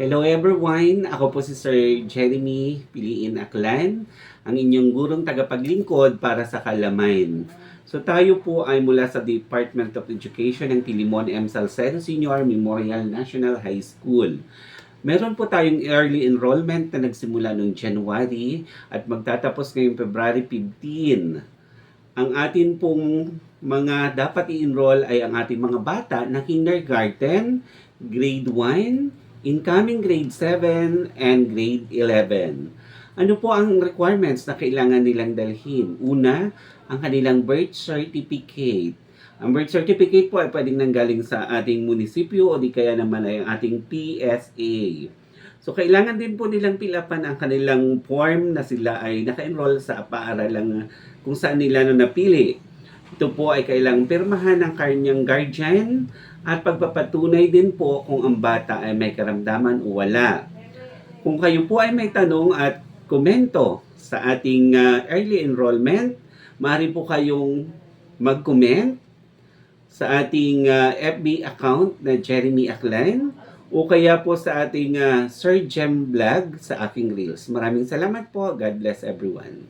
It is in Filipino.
Hello everyone, ako po si Sir Jeremy Piliin Aklan, ang inyong gurong tagapaglingkod para sa Kalamain. So tayo po ay mula sa Department of Education ng Pilimon M. Salcedo Senior Memorial National High School. Meron po tayong early enrollment na nagsimula noong January at magtatapos ngayong February 15. Ang atin pong mga dapat i-enroll ay ang ating mga bata na kindergarten, grade 1, incoming grade 7, and grade 11. Ano po ang requirements na kailangan nilang dalhin? Una, ang kanilang birth certificate. Ang birth certificate po ay pwedeng nanggaling sa ating munisipyo o di kaya naman ay ang ating PSA. So, kailangan din po nilang pilapan ang kanilang form na sila ay naka-enroll sa paaralang kung saan nila na napili. Ito po ay kailangang pirmahan ng kanyang guardian at pagpapatunay din po kung ang bata ay may karamdaman o wala. Kung kayo po ay may tanong at komento sa ating ah, early enrollment, maaari po kayong mag-comment sa ating ah, FB account na Jeremy Aklan o kaya po sa ating ah, Sir Jem Vlog sa aking Reels. Maraming salamat po. God bless everyone.